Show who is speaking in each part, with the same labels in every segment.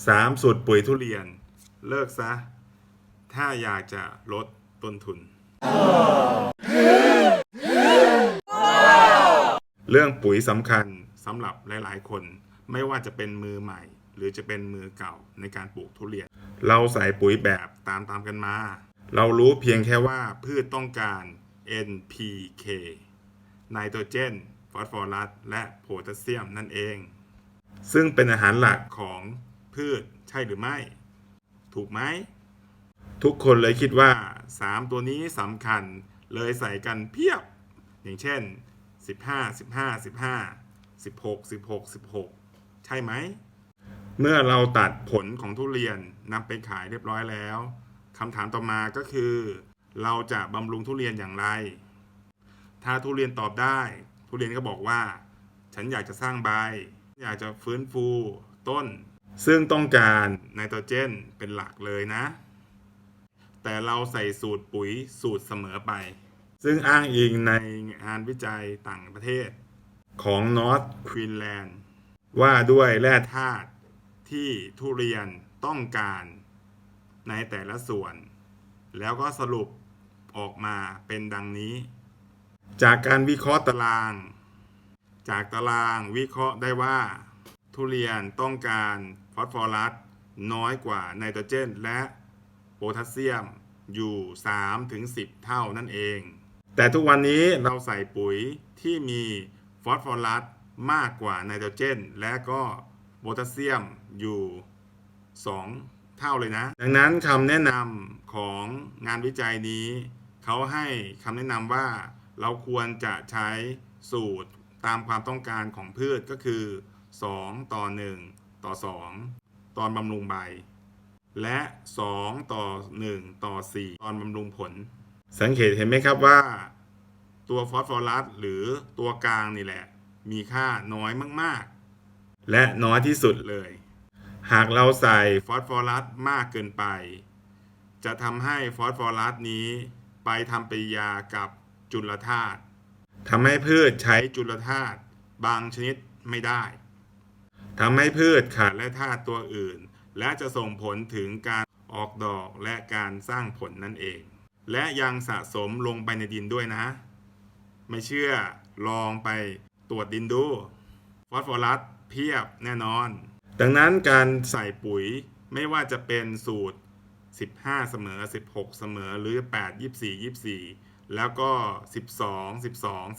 Speaker 1: 3. สูตรปุ๋ยทุเรียน เลิกซะ ถ้าอยากจะลดต้นทุน เรื่องปุ๋ยสำคัญสำหรับหลาย ๆ คน ไม่ว่าจะเป็นมือใหม่ หรือจะเป็นมือเก่าในการปลูกทุเรียน เราใส่ปุ๋ยแบบตามตามๆกันมา เรารู้เพียงแค่ว่าพืชต้องการ NPK ไนโตรเจน ฟอสฟอรัส และโพแทสเซียมนั่นเอง ซึ่งเป็นอาหารหลักของ พืชใช่หรือไม่ ถูกไหม ทุกคนเลยคิดว่า 3 ตัวนี้สำคัญเลยใส่กันเพียบ อย่างเช่น 15 15 15 16 16 16 ใช่ไหม เมื่อเราตัดผลของทุเรียนนำไปขายเรียบร้อยแล้วคำถามต่อมาก็คือ เราจะบำรุงทุเรียนอย่างไร ถ้าทุเรียนตอบได้ ทุเรียนก็บอกว่า ฉันอยากจะสร้างใบ อยากจะฟื้นฟูต้น ซึ่งต้องการไนโตรเจนเป็นหลักเลยนะ แต่เราใส่สูตรปุ๋ยสูตรเสมอไป ซึ่งอ้างอิงในงานวิจัยต่างประเทศ ของ North Queensland ว่าด้วยแร่ธาตุที่ทุเรียนต้องการในแต่ละส่วน แล้วก็สรุปออกมาเป็นดังนี้ จากการวิเคราะห์ตาราง จากตารางวิเคราะห์ได้ว่า ทุเรียนต้องการ ฟอสฟอรัสน้อยกว่าไนโตรเจน และโพแทสเซียมอยู่3-10 เท่านั่นเอง แต่ทุกวันนี้เราใส่ปุ๋ยที่มีฟอสฟอรัสมากกว่าไนโตรเจน และก็โพแทสเซียมอยู่ 2 เท่าเลยนะ ดังนั้นคำแนะนำของงานวิจัยนี้ เขาให้คำแนะนำว่าเราควรจะใช้สูตรตามความต้องการของพืชก็คือ 2 ต่อ 1 ต่อ 2 ตอนบำรุงใบ และ 2 ต่อ 1 ต่อ 4 ตอนบำรุงผล สังเกตเห็นไหมครับว่า ตัวฟอสฟอรัสหรือตัวกลางนี่แหละ มีค่าน้อยมากๆ และน้อยที่สุดเลย หากเราใส่ฟอสฟอรัสมากเกินไป จะทำให้ฟอสฟอรัสนี้ไปทำปฏิกิริยากับจุลธาตุทำให้พืชใช้จุลธาตุบางชนิดไม่ได้ ทำให้พืชขาดแร่ธาตุตัวอื่น และจะส่งผลถึงการออกดอกและการสร้างผลนั่นเอง และยังสะสมลงไปในดินด้วยนะ ไม่เชื่อลองไปตรวจดินดู ฟอสฟอรัสเพียบแน่นอน ดังนั้นการใส่ปุ๋ยไม่ว่าจะเป็นสูตร 15 เสมอ 16 เสมอหรือ 8 24 24 แล้วก็ 12 12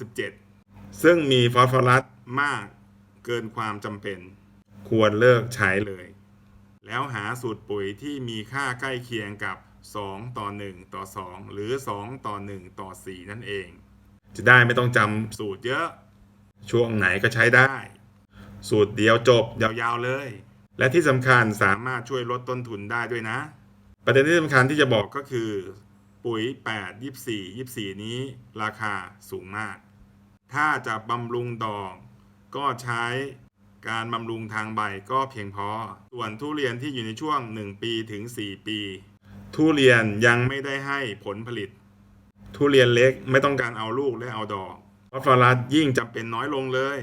Speaker 1: 17 ซึ่งมีฟอสฟอรัสมากเกินความจำเป็น ควรเลิกใช้เลย แล้วหาสูตรปุ๋ยที่มีค่าใกล้เคียงกับ 2 ต่อ 1 ต่อ 2 หรือ 2 ต่อ 1 ต่อ 4 นั่นเอง จะได้ไม่ต้องจำสูตรเยอะ ช่วงไหนก็ใช้ได้ สูตรเดียวจบยาวๆเลย และที่สำคัญสามารถช่วยลดต้นทุนได้ด้วยนะ ประเด็นที่สำคัญที่จะบอกก็คือ ปุ๋ย 8 24 24 นี้ราคาสูงมาก ถ้าจะบำรุงดอกก็ใช้ การบำรุงทางใบก็เพียงพอ ส่วนทุเรียนที่อยู่ในช่วง 1 ปีถึง 4 ปี ทุเรียนยังไม่ได้ให้ผลผลิต ทุเรียนเล็กไม่ต้องการเอาลูกและเอาดอกฟอสฟอรัสยิ่งจำเป็นน้อยลงเลย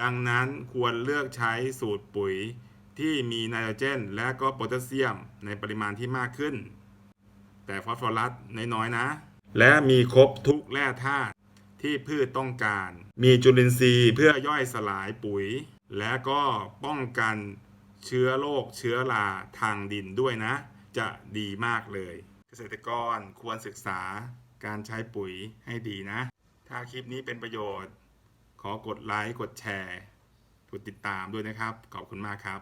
Speaker 1: ดังนั้นควรเลือกใช้สูตรปุ๋ยที่มีไนโตรเจน และก็โพแทสเซียมในปริมาณที่มากขึ้น แต่ฟอสฟอรัสน้อยๆนะ และมีครบทุกแร่ธาตุที่พืชต้องการ มีจุลินทรีย์เพื่อย่อยสลายปุ๋ย และก็ป้องกันเชื้อโรคเชื้อราทางดินด้วยนะ จะดีมากเลย เกษตรกรควรศึกษาการใช้ปุ๋ยให้ดีนะ ถ้าคลิปนี้เป็นประโยชน์ ขอกดไลค์ กดแชร์ กดติดตามด้วยนะครับ ขอบคุณมากครับ